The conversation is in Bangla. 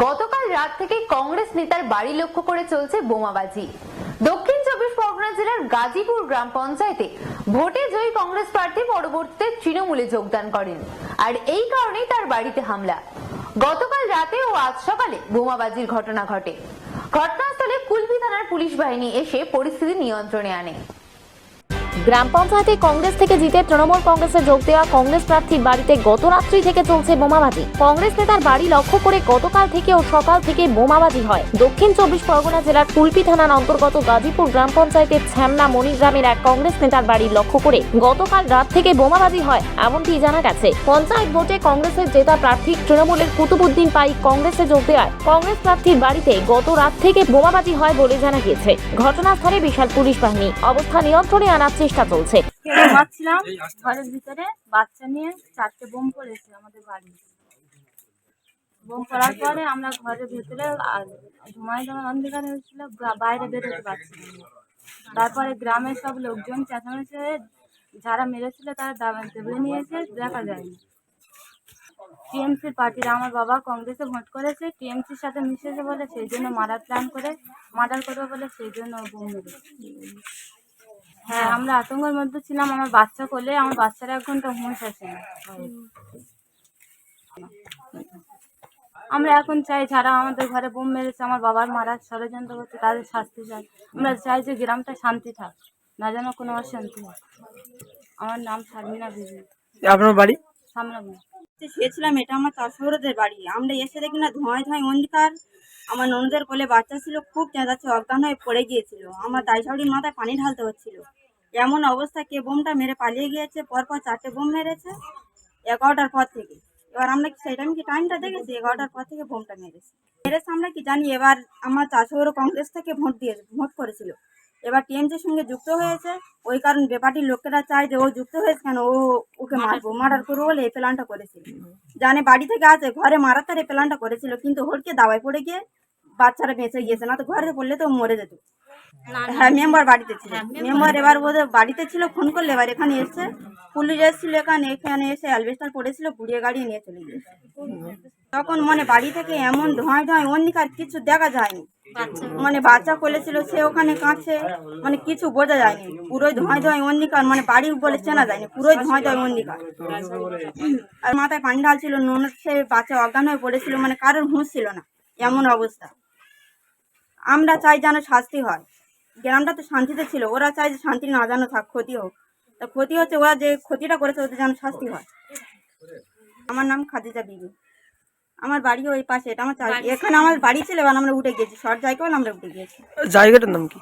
গতকাল রাত থেকে কংগ্রেস নেতার বাড়ি লক্ষ্য করে চলছে বোমাবাজি। দক্ষিণ চব্বিশ পরগনা জেলার গাজীপুর গ্রাম পঞ্চায়েতে ভোটে জয়ী কংগ্রেস প্রার্থী পরবর্তীতে তৃণমূলে যোগদান করেন আর এই কারণেই তার বাড়িতে হামলা। গতকাল রাতে ও আজ সকালে বোমাবাজির ঘটনা ঘটে। ঘটনাস্থলে কুলপি থানার পুলিশ বাহিনী এসে পরিস্থিতি নিয়ন্ত্রণে আনে। গ্রাম পঞ্চায়েতে কংগ্রেস থেকে জিতে তৃণমূল কংগ্রেসে যোগ দেওয়া কংগ্রেস প্রার্থীর বাড়িতে গত রাত্রি থেকে চলছে বোমাবাজি। কংগ্রেস নেতার বাড়ি লক্ষ্য করে গতকাল থেকে ও সকাল থেকে বোমাবাজি হয়। দক্ষিণ চব্বিশ পরগনা জেলার কুলপি থানার অন্তর্গত গাজীপুর গ্রাম পঞ্চায়েতের ছ্যামনা মণিগ্রামের এক কংগ্রেস নেতার বাড়ি লক্ষ্য করে গতকাল রাত থেকে বোমাবাজি হয়, এমনটি জানা গেছে। পঞ্চায়েত ভোটে কংগ্রেসের জেতা প্রার্থী তৃণমূলের কুতুবুদ্দিন পাই কংগ্রেসে যোগ দেওয়ায় কংগ্রেস প্রার্থীর বাড়িতে গত রাত থেকে বোমাবাজি হয় বলে জানা গিয়েছে। ঘটনাস্থলে বিশাল পুলিশ বাহিনী। অবস্থা নিয়ন্ত্রণে আনার চেষ্টা চলছে। ঘুমাচ্ছিলাম ঘরের ভিতরে বাচ্চা নিয়ে চারটে বোম পড়েছে আমাদের বাড়ি। বোম পড়ার পরে আমরা ঘরের ভেতরে ঘুমাই যখন অন্ধকার হয়েছিল বাইরে বেরোতে পারছিলাম না। তারপরে গ্রামের সব লোকজন চেঁচামেচি যারা মেরেছিল তারা দাবা দেবে নিয়েছে দেখা যায়নি টিএমসির পার্টিরা আমার বাবা কংগ্রেসে ভোট করেছে, টিএমসির সাথে মিশেছে বলে সেই জন্য মারার প্ল্যান করে, মার্ডার করবে বলে সেই জন্য বোম মেরেছে। হ্যাঁ। আমরা আতঙ্কের মধ্যে ছিলাম আমার বাচ্চা কোলে আমার বাচ্চারা এক ঘণ্টা হুঁশ আছে না। আমরা এখন চাই যারা আমাদের ঘরে বোম মেরেছে আমার বাবার মারা ষড়যন্ত্র করছে তাদের শাস্তি চাই। আমরা চাই যে গ্রামটা শান্তি থাক না যেন কোনো অশান্তি হয়। আমার নাম শারমিনা বিবি। আপনার বাড়ি? সামলাবো এটা আমার চাষরদের বাড়ি। আমরা এসে দেখি না, ধোঁয়ায় ধোঁয়ায় অন্ধকার। আমার ননদের কোলে বাচ্চা ছিল, খুব চেঁচাচ্ছে, অজ্ঞান হয়ে পড়ে গিয়েছিল। আমার দাইশাউড়ির মাথায় পানি ঢালতে হচ্ছিল। এমন অবস্থা, কে বোমটা মেরে পালিয়ে গিয়েছে? পরপর চারটে বোম মেরেছে এগারোটার পর থেকে। এবার আমরা সেই টাইম কি টাইমটা দেখেছি? এগারোটার পর থেকে বোমটা মেরেছে। মেরেছে আমরা কি জানি? এবার আমার চাষরও কংগ্রেস থেকে ভোট দিয়ে, ভোট করেছিল। এবার টিএমসির সঙ্গে যুক্ত হয়েছে। ওই কারণ বেপার্টির লোকেরা চায় যে ও যুক্ত হয়েছে কেন? ও ওকে মারবো। মার্ডার করব বলে এই প্ল্যানটা করেছিল। জানে বাড়ি থেকে আছে ঘরে মারার তার এই প্ল্যানটা করেছিল কিন্তু হলকে দাওয়ায় পড়ে গিয়ে বাচ্চারা বেঁচে গিয়েছে না তো ঘরে পড়লে তো মরে যেত। হ্যাঁ মেম্বার বাড়িতে ছিল। মেম্বার এবার ওদের বাড়িতে ছিল ফোন করলে এবার এখানে এসছে পুলিশ এসেছিল এখানে এখানে এসে অ্যালবেস্টার পড়েছিল পুড়িয়ে গাড়ি নিয়ে চলে গিয়েছে। তখন মানে বাড়ি থেকে এমন ধোঁয়ায় ধোঁয়ায় অন্যকার কিছু দেখা যায়নি। মানে বাচ্চা কোলেছিল সে ওখানে কাঁদছে মানে কিছু বোঝা যায়নি। পুরোই ধোঁয়ায় ধোঁয়ায় অন্ধিকার মানে বাড়ি বলে চেনা যায়নি, পুরোই ধোঁয়ায় ধোঁয়ায় অন্ধিকার। আর মাথায় পানি ঢালছিল, নুন, সে বাচ্চা অজ্ঞান হয়ে পড়েছিল মানে কারোর হুঁশ ছিল না, এমন অবস্থা। আমরা চাই যেন শাস্তি হয়। গ্রামটা তো শান্তিতে ছিল, ওরা চাই যে শান্তি না যেন থাক, ক্ষতি হোক। তা ক্ষতি হচ্ছে, ওরা যে ক্ষতিটা করেছে ওদের যেন শাস্তি হয়। আমার নাম খাদিজা বিবি। আমার বাড়ি ওই পাশে এটা আমার এখানে আমার বাড়ি ছিল এবার আমরা উঠে গেছি শর্ট জায়গা আমরা উঠে গেছি জায়গাটার নাম কি?